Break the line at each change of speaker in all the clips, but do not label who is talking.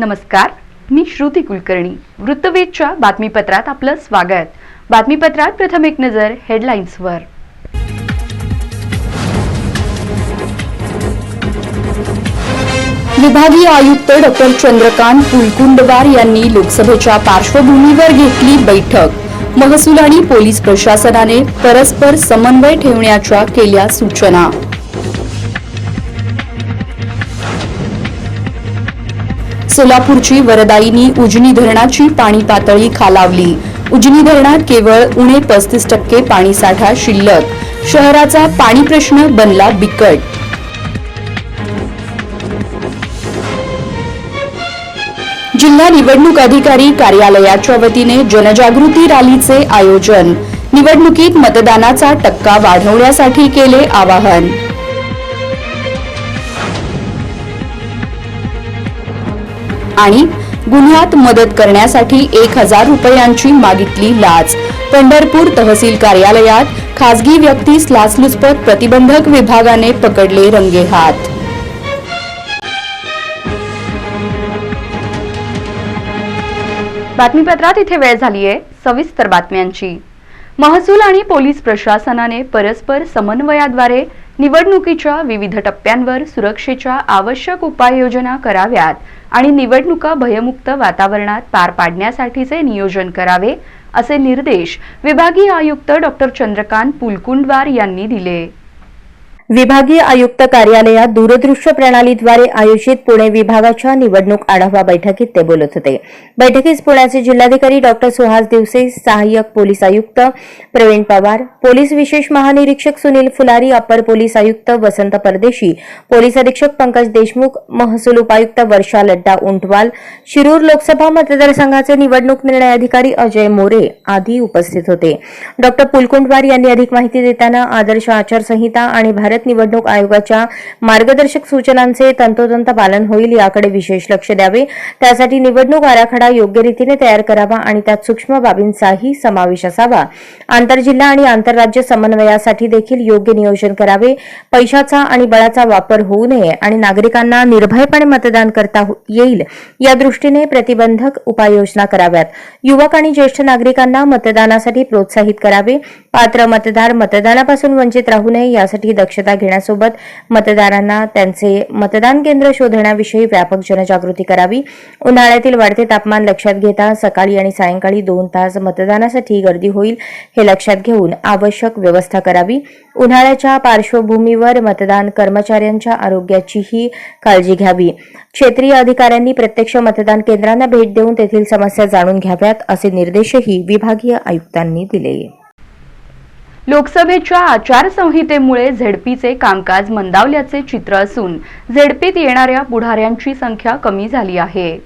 नमस्कार मी श्रुती कुलकर्णी. वृत्तवेधच्या बातमीपत्रात आपलं स्वागत. बातमीपत्रात प्रथम एक नजर हेडलाईन्सवर विभागीय आयुक्त डॉक्टर चंद्रकांत कुलकुंडवार यांनी लोकसभेच्या पार्श्वभूमीवर घेतली बैठक. महसूल आणि पोलीस प्रशासनाने परस्पर समन्वय ठेवण्याच्या केल्या सूचना. सोलापूरची वरदायिनी उजनी धरणाची पाणी पातळी खालावली. उजनी धरणात केवळ उणे पस्तीस टक्के पाणीसाठा शिल्लक. शहराचा पाणी प्रश्न बनला बिकट. जिल्हा निवडणूक अधिकारी कार्यालयाच्या वतीने जनजागृती रॅलीचे आयोजन. निवडणुकीत मतदानाचा टक्का वाढवण्यासाठी केले आवाहन. आणि गुन्ह्यात मदत करण्यासाठी एक हजार रुपयांची मागितली लाच. पंढरपूर तहसील कार्यालयात खासगी व्यक्तीस लाचलुचपत प्रतिबंधक विभागाने पकडले रंगेहात. बातमीपत्रात इथे वेळ झाली आहे सविस्तर बातम्यांची. महसूल आणि पोलीस प्रशासनाने परस्पर समन्वयाद्वारे निवडणुकीच्या विविध टप्प्यांवर सुरक्षेच्या आवश्यक उपाययोजना कराव्यात आणि निवडणुका भयमुक्त वातावरणात पार पाडण्यासाठीचे नियोजन करावे असे निर्देश विभागीय आयुक्त डॉक्टर चंद्रकांत पुलकुंडवार यांनी दिले.
विभागीय आयुक्त कार्यालयात दूरदृश्य प्रणालीद्वारे आयोजित पुणे विभागाच्या निवडणूक आढावा बैठकीत ते बोलत होते. बैठकीस पुण्याचे जिल्हाधिकारी डॉक्टर सुहास दिवसे सहाय्यक पोलीस आयुक्त प्रवीण पवार पोलीस विशेष महानिरीक्षक सुनील फुलारी अपर पोलीस आयुक्त वसंत परदेशी पोलीस अधीक्षक पंकज देशमुख महसूल उपायुक्त वर्षा लड्डा उंटवाल शिरूर लोकसभा मतदारसंघाचे निवडणूक निर्णय अधिकारी अजय मोरे आदी उपस्थित होते. डॉक्टर पुलकुंडवार यांनी अधिक माहिती देताना आदर्श आचारसंहिता आणि भारत निवडणूक आयोगाच्या मार्गदर्शक सूचनांचे तंतोतंत पालन होईल याकडे विशेष लक्ष द्यावे. त्यासाठी निवडणूक आराखडा योग्य रीतीने तयार करावा आणि त्यात सूक्ष्म बाबींचाही समावेश असावा. आंतरजिल्हा आणि आंतरराज्य समन्वयासाठी देखील योग्य नियोजन करावे. पैशाचा आणि बळाचा वापर होऊ नये आणि नागरिकांना निर्भयपणे मतदान करता हो- येईल या दृष्टीने प्रतिबंधक उपाययोजना कराव्यात. युवक आणि ज्येष्ठ नागरिकांना मतदानासाठी प्रोत्साहित करावे. पात्र मतदार मतदानापासून वंचित राहू नये यासाठी दक्षता घेण्यासोबत मतदारांना त्यांचे मतदान केंद्र शोधण्याविषयी व्यापक जनजागृती करावी. उन्हाळ्यातील वाढते तापमान लक्षात घेता सकाळी आणि सायंकाळी दोन तास मतदानासाठी गर्दी होईल हे लक्षात घेऊन आवश्यक व्यवस्था करावी. उन्हाळ्याच्या पार्श्वभूमीवर मतदान कर्मचाऱ्यांच्या आरोग्याचीही काळजी घ्यावी. क्षेत्रीय अधिकाऱ्यांनी प्रत्यक्ष मतदान केंद्रांना भेट देऊन तेथील समस्या जाणून घ्याव्यात असे निर्देशही विभागीय आयुक्तांनी दिले.
लोकसभेच्या आचारसंहितेमुळे झेडपीचे कामकाज मंदावल्याचे चित्र असून झेडपीत येणाऱ्या पुढाऱ्यांची संख्या कमी झाली आहे.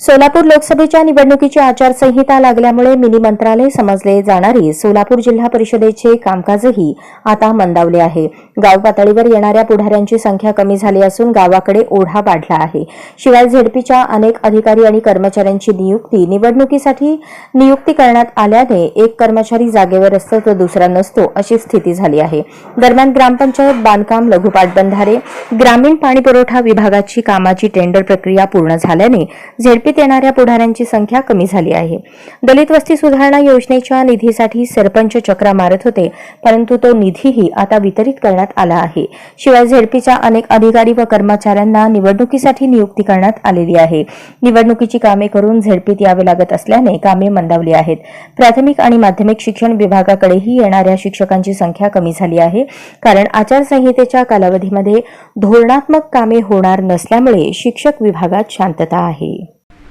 सोलापूर लोकसभेच्या निवडणुकीची आचारसंहिता लागल्यामुळे मिनी मंत्रालय समजले जाणारे सोलापूर जिल्हा परिषदेचे कामकाजही आता मंदावले आहे. गाव पातळीवर येणाऱ्या पुढाऱ्यांची संख्या कमी झाली असून गावाकडे ओढा वाढला आहे. शिवाय झेडपीच्या अनेक अधिकारी आणि कर्मचाऱ्यांची नियुक्ती निवडणुकीसाठी नियुक्ती करण्यात आल्याने एक कर्मचारी जागेवर असतो तर दुसरा नसतो अशी स्थिती झाली आहे. दरम्यान ग्रामपंचायत बांधकाम लघुपाट बंधारे ग्रामीण पाणीपुरवठा विभागाची कामाची टेंडर प्रक्रिया पूर्ण झाल्याने झेडपी झेडपीत येणाऱ्या पुढाऱ्यांची संख्या कमी झाली आहे. दलित वस्ती सुधारणा योजनेच्या निधीसाठी सरपंच चक्रा मारत होते परंतु तो निधीही आता वितरित करण्यात आला आहे. शिवाय झेडपीच्या अनेक अधिकारी व कर्मचाऱ्यांना निवडणुकीसाठी नियुक्ती करण्यात आलेली आहे. निवडणुकीची कामे करून झेडपीत यावे लागत असल्याने कामे मंदावली आहेत. प्राथमिक आणि माध्यमिक शिक्षण विभागाकडेही येणाऱ्या शिक्षकांची संख्या कमी झाली आहे कारण आचारसंहितेच्या कालावधीमध्ये धोरणात्मक कामे होणार नसल्यामुळे शिक्षक विभागात शांतता आहे.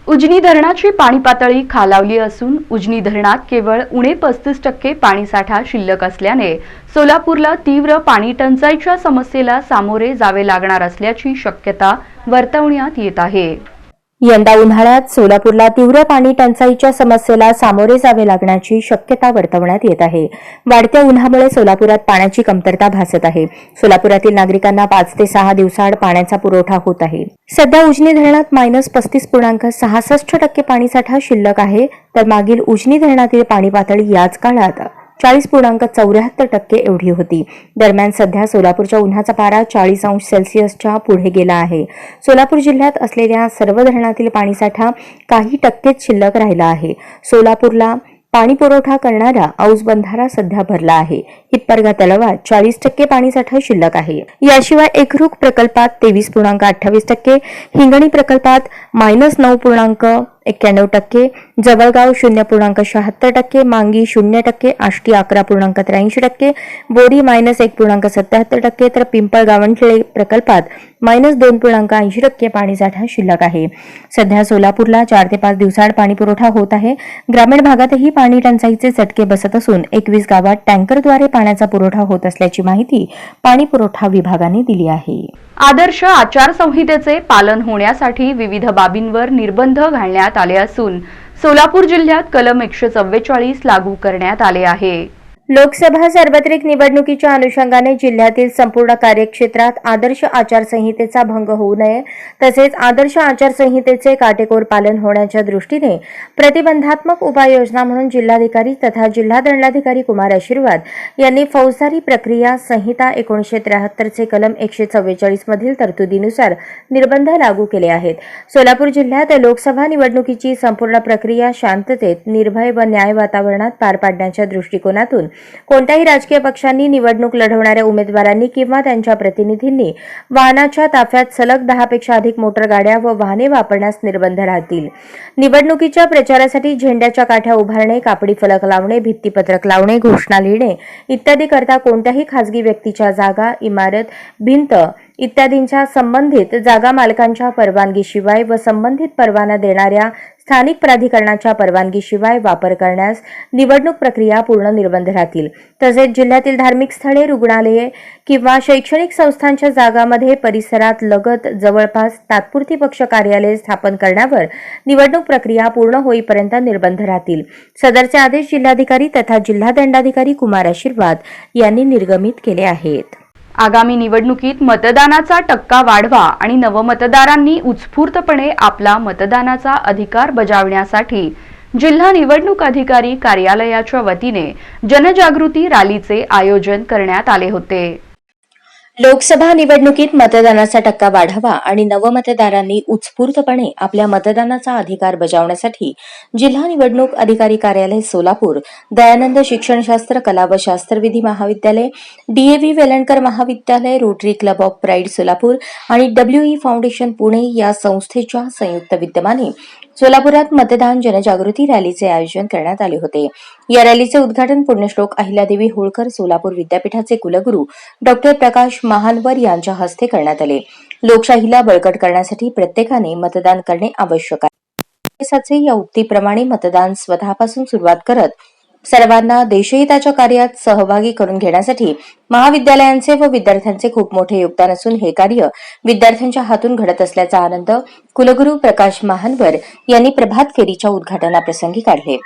उजनी धरणाची पाणी पातळी खालावली असून उजनी धरणात केवळ उणे पस्तीस टक्के पाणीसाठा शिल्लक असल्याने सोलापूरला तीव्र पाणी टंचाईच्या समस्येला सामोरे जावे लागणार असल्याची शक्यता वर्तवण्यात येत आहे.
यंदा उन्हाळ्यात सोलापूरला तीव्र पाणी टंचाईच्या समस्येला सामोरे जावे लागण्याची शक्यता वर्तवण्यात येत आहे. वाढत्या उन्हामुळे सोलापुरात पाण्याची कमतरता भासत आहे. सोलापुरातील नागरिकांना पाच ते सहा दिवसाआड पाण्याचा पुरवठा होत आहे. सध्या उजनी धरणात मायनस पस्तीस पूर्णांक सहासष्ट टक्के पाणीसाठा शिल्लक आहे. तर मागील उजनी धरणातील पाणी पातळी याच काळात चाळीस पूर्णांक चौऱ्याहत्तर टक्के एवढी होती. दरम्यान सध्या सोलापूरच्या उन्हाचा पारा चाळीस अंश सेल्सिअसच्या पुढे गेला आहे. सोलापूर जिल्ह्यात असलेल्या सर्व धरणातील पाणीसाठा काही टक्केच शिल्लक राहिला आहे. सोलापूरला पाणी पुरवठा करणारा औस बंधारा सध्या भरला आहे. हिप्परगा तलावात चाळीस टक्के पाणीसाठा शिल्लक आहे. याशिवाय एकरूख प्रकल्पात तेवीस पूर्णांक अठ्ठावीस टक्के हिंगणी प्रकल्पात मायनस नऊ पूर्णांक एक्क्याण्णव टक्के जवळगाव शून्य पूर्णांक शहात्तर टक्के मांगी शून्य टक्के आष्टी अकरा पूर्णांक त्र्याऐंशी टक्के बोरी मायनस एक पूर्णांक सत्याहत्तर टक्के तर पिंपळ गावंढळे प्रकल्पात मायनस दोन पूर्णांक ऐंशी टक्के पाणीसाठा शिल्लक आहे. सध्या सोलापूरला चार ते पाच दिवसाआड पाणी पुरवठा होत आहे. ग्रामीण भागातही पाणी टंचाईचे चटके बसत असून एकवीस गावात टँकरद्वारे पाण्याचा पुरवठा होत असल्याची माहिती पाणी पुरवठा विभागाने दिली आहे.
आदर्श आचारसंहितेचे पालन होण्यासाठी विविध बाबींवर निर्बंध घालण्यात आले असून सोलापूर जिल्ह्यात कलम एकशे चव्वेचाळीस लागू करण्यात आले आहे.
लोकसभा सार्वत्रिक निवडणुकीच्या अनुषंगाने जिल्ह्यातील संपूर्ण कार्यक्षेत्रात आदर्श आचारसंहितेचा भंग होऊ नये तसेच आदर्श आचारसंहितेचे काटेकोर पालन होण्याच्या दृष्टीने प्रतिबंधात्मक उपाययोजना म्हणून जिल्हाधिकारी तथा जिल्हा दंडाधिकारी कुमार आशीर्वाद यांनी फौजदारी प्रक्रिया संहिता एकोणीशे त्र्याहत्तरचे कलम एकशे चव्वेचाळीस मधील तरतुदीनुसार निर्बंध लागू केले आहेत. सोलापूर जिल्ह्यात लोकसभा निवडणुकीची संपूर्ण प्रक्रिया शांततेत निर्भय व न्याय वातावरणात पार पाडण्याच्या दृष्टिकोनातून कोणत्याही राजकीय पक्षांनी निवडणूक लढवणाऱ्या उमेदवारांनी किंवा त्यांच्या प्रतिनिधींनी वाहनाच्या ताफ्यात सलग दहापेक्षा अधिक मोटर गाड्या व वाहने वापरण्यास निर्बंध राहतील. निवडणुकीच्या प्रचारासाठी झेंड्याच्या काठ्या उभारणे कापडी फलक लावणे भित्तीपत्रक लावणे घोषणा लिहिणे इत्यादी करता कोणत्याही खासगी व्यक्तीच्या जागा इमारत भिंत इत्यादींच्या संबंधित जागा मालकांच्या परवानगीशिवाय व संबंधित परवाना देणाऱ्या स्थानिक प्राधिकरणाच्या परवानगीशिवाय वापर करण्यास निवडणूक प्रक्रिया पूर्ण निर्बंध राहतील. तसेच जिल्ह्यातील धार्मिक स्थळे रुग्णालये किंवा शैक्षणिक संस्थांच्या जागामध्ये परिसरात लगत जवळपास तात्पुरती पक्ष कार्यालय स्थापन करण्यावर निवडणूक प्रक्रिया पूर्ण होईपर्यंत निर्बंध राहतील. सदरचे आदेश जिल्हाधिकारी तथा जिल्हा दंडाधिकारी कुमार आशीर्वाद यांनी निर्गमित केले आहेत.
आगामी निवडणुकीत मतदानाचा टक्का वाढवा आणि नवमतदारांनी उत्स्फूर्तपणे आपला मतदानाचा अधिकार बजावण्यासाठी जिल्हा निवडणूक अधिकारी कार्यालयाच्या वतीने जनजागृती रॅलीचे आयोजन करण्यात आले होते.
लोकसभा निवडणुकीत मतदानाचा टक्का वाढावा आणि नवमतदारांनी उत्स्फूर्तपणे आपल्या मतदानाचा अधिकार बजावण्यासाठी जिल्हा निवडणूक अधिकारी कार्यालय सोलापूर दयानंद शिक्षणशास्त्र कला व शास्त्रविधी महाविद्यालय डीएव्ही वेलणकर महाविद्यालय rotary club of pride Solapur आणि डब्ल्यूई फाउंडेशन पुणे या संस्थेच्या संयुक्त विद्यमाने सोलापुरात मतदान जनजागृती रॅलीचे आयोजन करण्यात आले होते. या रॅलीचे उद्घाटन पुण्यश्लोक अहिल्यादेवी होळकर सोलापूर विद्यापीठाचे कुलगुरू डॉक्टर प्रकाश महानवर यांच्या हस्ते करण्यात आले. लोकशाहीला बळकट करण्यासाठी प्रत्येकाने मतदान करणे आवश्यक आहे. या उक्तीप्रमाणे मतदान स्वतःपासून सुरुवात करत सर्वांना देशहिताच्या कार्यात सहभागी करून घेण्यासाठी महाविद्यालयांचे व विद्यार्थ्यांचे खूप मोठे योगदान असून हे कार्य विद्यार्थ्यांच्या हातून घडत असल्याचा आनंद कुलगुरू प्रकाश महानवर यांनी प्रभात फेरीच्या उद्घाटनाप्रसंगी काढले.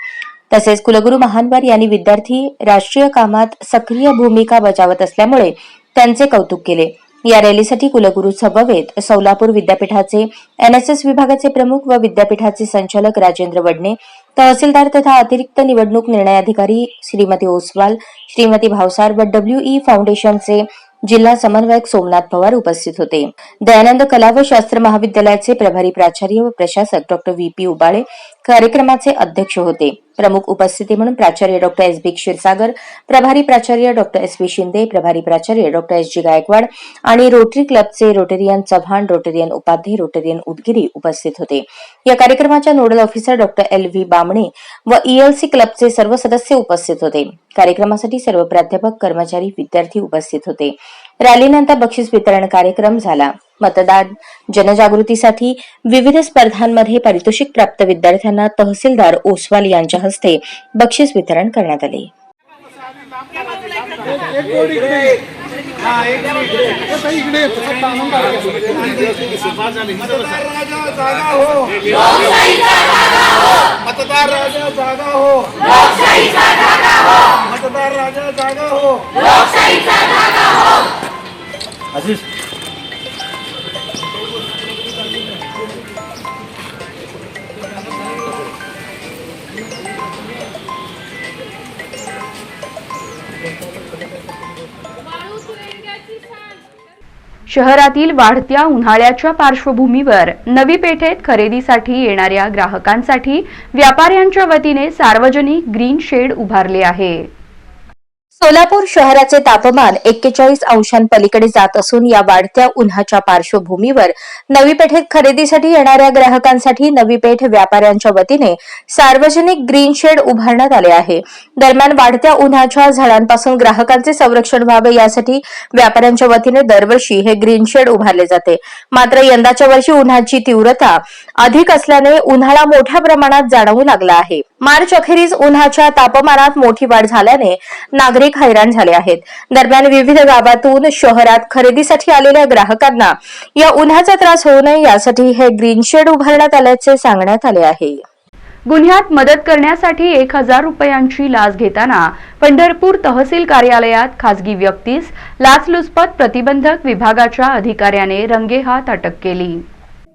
तसेच कुलगुरू महानवर यांनी विद्यार्थी राष्ट्रीय कामात सक्रिय भूमिका बजावत असल्यामुळे त्यांचे कौतुक केले. या रॅलीसाठी कुलगुरू सभवेत सोलापूर विद्यापीठाचे एनएसएस विभागाचे प्रमुख व विद्यापीठाचे संचालक राजेंद्र वडणे तहसीलदार तथा अतिरिक्त निवडणूक निर्णय अधिकारी श्रीमती ओसवाल श्रीमती भावसार व डब्ल्यूई फाउंडेशनचे जिल्हा समन्वयक सोमनाथ पवार उपस्थित होते. दयानंद कला व शास्त्र महाविद्यालयाचे प्रभारी प्राचार्य व प्रशासक डॉक्टर व्ही. पी. उबाळे कार्यक्रमाचे अध्यक्ष होते. प्रमुख उपस्थिती म्हणून प्राचार्य डॉक्टर एस. बी. क्षीरसागर प्रभारी प्राचार्य डॉक्टर एस. व्ही. शिंदे प्रभारी प्राचार्य डॉक्टर एस. जी. गायकवाड आणि रोटरी क्लबचे Rotarian Chavan Rotarian Upadhye Rotarian Udgiri उपस्थित होते. या कार्यक्रमाच्या nodal officer doctor L. V. Bamane व ईएलसी क्लबचे सर्व सदस्य उपस्थित होते. कार्यक्रमासाठी सर्व प्राध्यापक कर्मचारी विद्यार्थी उपस्थित होते. रॅलीनंतर बक्षीस वितरण कार्यक्रम झाला. मतदार जनजागृतीसाठी विविध स्पर्धांमध्ये पारितोषिक प्राप्त विद्यार्थ्यांना तहसीलदार ओसवाल यांच्या हस्ते बक्षीस वितरण करण्यात आले.
मतदार राजा जागा हो मतदार राजा जागा हो मतदार
शहरातील वाढत्या उन्हाळ्याच्या पार्श्वभूमीवर नवी पेठेत खरेदीसाठी येणाऱ्या ग्राहकांसाठी व्यापाऱ्यांच्या वतीने सार्वजनिक ग्रीन शेड उभारले आहे.
सोलापूर शहराचे तापमान एक्केचाळीस अंशांपलीकडे जात असून या वाढत्या उन्हाच्या पार्श्वभूमीवर नवी पेठेत खरेदीसाठी येणाऱ्या ग्राहकांसाठी नवी पेठ व्यापाऱ्यांच्या वतीने सार्वजनिक ग्रीन शेड उभारण्यात आले आहे. दरम्यान वाढत्या उन्हाच्या झाडांपासून ग्राहकांचे संरक्षण व्हावे यासाठी व्यापाऱ्यांच्या वतीने दरवर्षी हे ग्रीन शेड उभारले जाते. मात्र यंदाच्या वर्षी उन्हाची तीव्रता अधिक असल्याने उन्हाळा मोठ्या प्रमाणात जाणवू लागला आहे. मार्च अखेरीस उन्हाच्या तापमानात मोठी वाढ झाल्याने नागरिक हैराण झाले आहेत. दरम्यान विविध गावातून शहरात खरेदीसाठी आलेल्या ग्राहकांना या उन्हाचा त्रास होऊ नये यासाठी हे ग्रीन शेड उभारण्यात आल्याचे सांगण्यात आले आहे.
गुन्ह्यात मदत करण्यासाठी एक हजार रुपयांची लाच घेताना पंढरपूर तहसील कार्यालयात खासगी व्यक्तीस लाचलुचपत प्रतिबंधक विभागाच्या अधिकाऱ्याने रंगेहात अटक केली.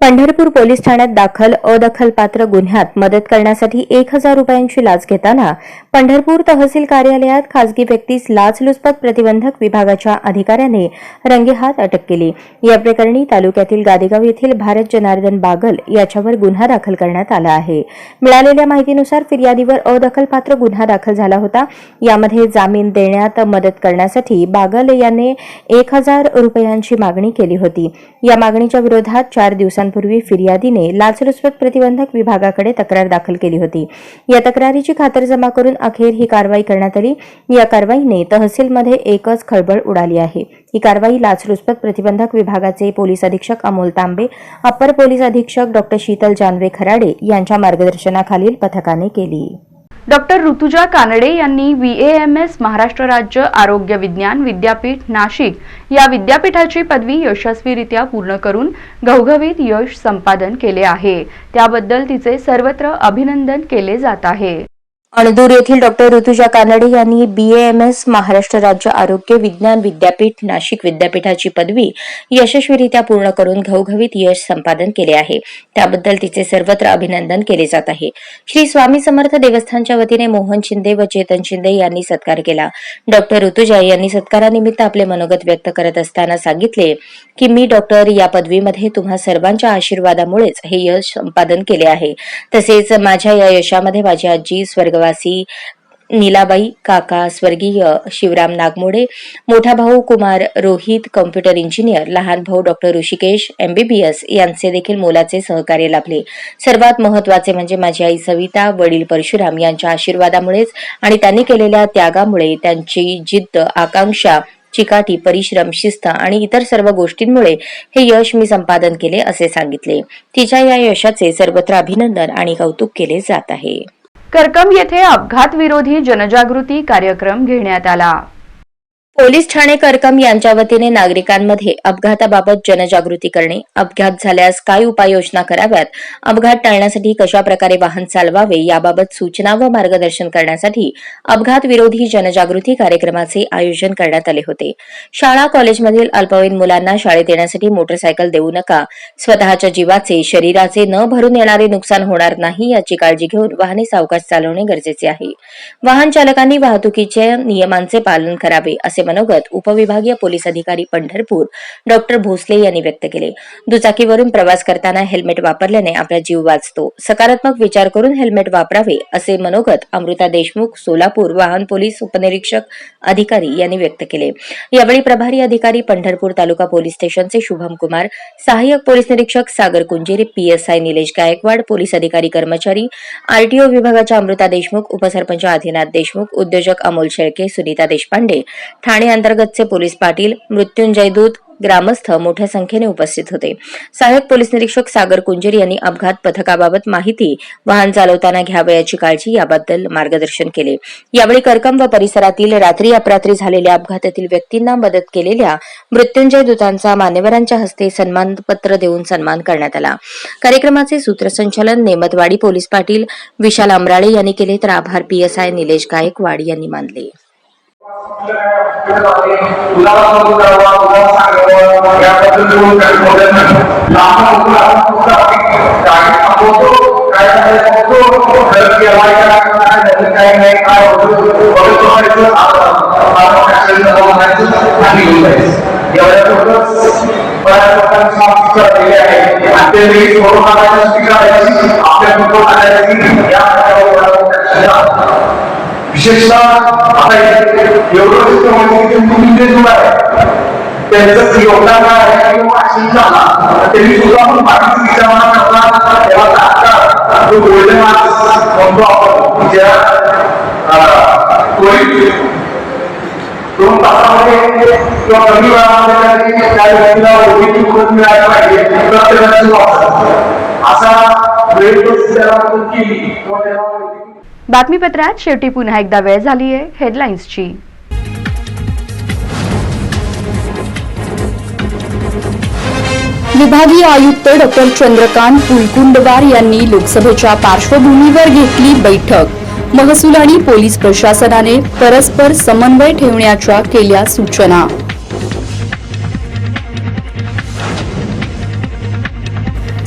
पंढरपूर पोलीस ठाण्यात दाखल अदखलपात्र गुन्ह्यात मदत करण्यासाठी एक हजार रुपयांची लाच घेताना पंढरपूर तहसील कार्यालयात खासगी व्यक्तीस लाचलुचपत प्रतिबंधक विभागाच्या अधिकाऱ्याने रंगेहात अटक केली. या प्रकरणी तालुक्यातील गादेगाव येथील भारत जनार्दन बागल याच्यावर गुन्हा दाखल करण्यात आला आहे. मिळालेल्या माहितीनुसार फिर्यादीवर अदखलपात्र गुन्हा दाखल झाला होता. यामध्ये जामीन देण्यात मदत करण्यासाठी बागल याने एक हजार रुपयांची मागणी केली होती. या मागणीच्या विरोधात चार दिवसांपूर्वी फिर्यादीने लाचलुचपत प्रतिबंधक विभागाकडे तक्रार दाखल केली होती. या तक्रारीची खातरजमा करून अखेर ही कारवाई करण्यात आली या कारवाईने तहसीलमध्ये एकच खळबळ उडाली आहे. ही कारवाई लाचलुचपत प्रतिबंधक विभागाचे पोलीस अधीक्षक अमोल तांबे अप्पर पोलीस अधीक्षक डॉक्टर शीतल जानवे खराडे यांच्या मार्गदर्शनाखालील पथकाने केली.
डॉक्टर ऋतुजा कानडे यांनी व्हीएएमएस महाराष्ट्र राज्य आरोग्य विज्ञान विद्यापीठ नाशिक या विद्यापीठाची पदवी यशस्वीरित्या पूर्ण करून घवघवीत यश संपादन केले आहे. त्याबद्दल तिचे सर्वत्र अभिनंदन केले जात आहे.
अणदूर येथील डॉक्टर ऋतुजा कानडे यांनी बी एम एस महाराष्ट्र राज्य आरोग्य विज्ञान विद्यापीठ नाशिक विद्यापीठाची पदवी यशस्वीरित्या पूर्ण करून घवघवीत यश संपादन केले आहे. त्याबद्दल तिचे सर्वत्र अभिनंदन केले जात आहे. श्री स्वामी समर्थ देवस्थानच्या वतीने मोहन शिंदे व चेतन शिंदे यांनी सत्कार केला. डॉक्टर ऋतुजा यांनी सत्कारानिमित्त आपले मनोगत व्यक्त करत असताना सांगितले की मी डॉक्टर या पदवीमध्ये तुम्हा सर्वांच्या आशीर्वादामुळेच हे यश संपादन केले आहे. तसेच माझ्या या यशामध्ये माझी आजी स्वर्ग स्वर्गवासी नीलाबाई काका स्वर्गीय शिवराम नागमोडे मोठा भाऊ कुमार रोहित कॉम्प्युटर इंजिनियर लहान भाऊ डॉक्टर ऋषिकेश एमबीबीएस यांचे देखील मोलाचे सहकार्य लाभले. सर्वात महत्त्वाचे म्हणजे माझी आई सविता वडील परशुराम यांच्या आशीर्वादामुळेच आणि त्यांनी केलेल्या त्यागामुळे त्यांची जिद्द आकांक्षा चिकाटी परिश्रम शिस्त आणि इतर सर्व गोष्टींमुळे हे यश मी संपादन केले असे सांगितले. तिच्या या यशाचे सर्वत्र अभिनंदन आणि कौतुक केले जात आहे.
करकम येथे अपघात विरोधी जनजागृती कार्यक्रम घेण्यात आला.
पोलीस ठाणे करकम यांच्या वतीने नागरिकांमध्ये अपघाताबाबत जनजागृती करणे अपघात झाल्यास काय उपाययोजना कराव्यात अपघात टाळण्यासाठी कशा प्रकारे वाहन चालवावे याबाबत सूचना व मार्गदर्शन करण्यासाठी अपघात विरोधी जनजागृती कार्यक्रमाचे आयोजन करण्यात आले होते. शाळा कॉलेजमधील अल्पवयीन मुलांना शाळेत येण्यासाठी मोटरसायकल देऊ नका स्वतःच्या जीवाचे शरीराचे न भरून येणारे नुकसान होणार नाही याची काळजी घेऊन वाहने सावकाश चालवणे गरजेचे आहे. वाहन चालकांनी वाहतुकीच्या नियमांचे पालन करावे असे मनोगत उपविभागीय पोलीस अधिकारी पंढरपूर डॉक्टर भोसले यांनी व्यक्त केले. दुचाकीवरून प्रवास करताना हेल्मेट वापरल्याने आपला जीव वाचतो. सकारात्मक विचार करून हेल्मेट वापरावे असे मनोगत अमृता देशमुख सोलापूर वाहन पोलीस उपनिरीक्षक अधिकारी यांनी व्यक्त केले. यावेळी प्रभारी अधिकारी पंढरपूर तालुका पोलीस स्टेशनचे शुभम कुमार सहाय्यक पोलीस निरीक्षक सागर कुंजेरे पीएसआय निलेश गायकवाड पोलीस अधिकारी कर्मचारी आरटीओ विभागाच्या अमृता देशमुख उपसरपंच आदिनाथ देशमुख उद्योजक अमोल शेळके सुनीता देशपांडे ठाणे अंतर्गतचे पोलीस पाटील मृत्युंजय दूत ग्रामस्थ मोठ्या संख्येने उपस्थित होते. सहाय्यक पोलीस निरीक्षक सागर कुंजेर यांनी अपघात पथकाबाबत माहिती वाहन चालवताना घ्यावयाची काळजी याबद्दल मार्गदर्शन केले. यावेळी करकम व परिसरातील रात्री अपरात्री झालेल्या अपघातातील व्यक्तींना मदत केलेल्या मृत्युंजय दूतांचा मान्यवरांच्या हस्ते सन्मानपत्र देऊन सन्मान करण्यात आला. कार्यक्रमाचे सूत्रसंचालन नेमतवाडी पोलीस पाटील विशाल अमराळे यांनी केले तर आभार पीएसआय निलेश गायकवाड यांनी मानले.
आपल्या फोटो काढायची या प्रकारे विशेषतः आता एवढं सुद्धा म्हणजे आहे त्यांचं योगदान काय आहे किंवा असेल झाला त्यांनी सुद्धा विचारणा करता. तेव्हा आता जो गोल्डन मार्क्स म्हणतो आपण ज्या दोन तासामध्ये किंवा कमी वेळामध्ये त्या व्यक्तीला ओळखीची मदत पाहिजे असा वेळ त्याला केली किंवा त्याला
बातमीपत्रात शेवटी पुन्हा एकदा वेळ झाली आहे हेडलाईन्सची विभागीय आयुक्त डॉक्टर चंद्रकांत कुलकुंडवार यांनी लोकसभेच्या पार्श्वभूमीवर घेतली बैठक. महसूल आणि पोलीस प्रशासनाने परस्पर समन्वय ठेवण्याच्या केल्या सूचना.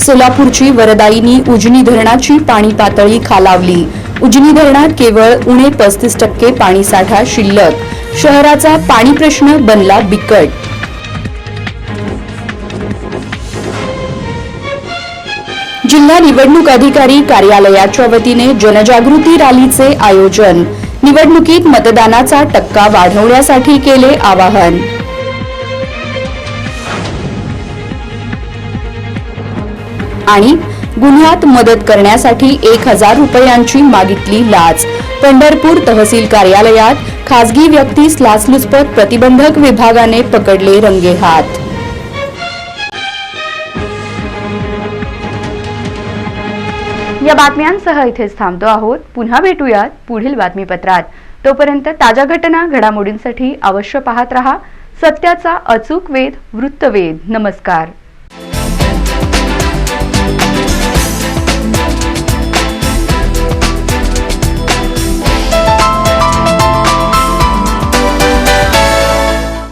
सोलापूरची वरदायिनी उजनी धरणाची पाणी पातळी खालावली. उजनी धरणात केवळ उणे पस्तीस टक्के पाणीसाठा शिल्लक. शहराचा पाणी प्रश्न बनला बिकट. जिल्हा निवडणूक अधिकारी कार्यालयाच्या वतीने जनजागृती रॅलीचे आयोजन. निवडणुकीत मतदानाचा टक्का वाढवण्यासाठी केले आवाहन. आणि गुन्ह्यात मदत करण्यासाठी एक हजार रुपयांची मागितली लाच. पंढरपूर तहसील कार्यालयात खासगी व्यक्तीस लाचलुचपत प्रतिबंधक विभागाने पकडले रंगेहात. या बातम्यांसह इथेच थांबतो आहोत. पुन्हा भेटूयात पुढील बातमीपत्रात. तोपर्यंत ताज्या घटना घडामोडींसाठी अवश्य पाहत रहा. सत्याचा अचूक वेध वृत्तवेध. नमस्कार.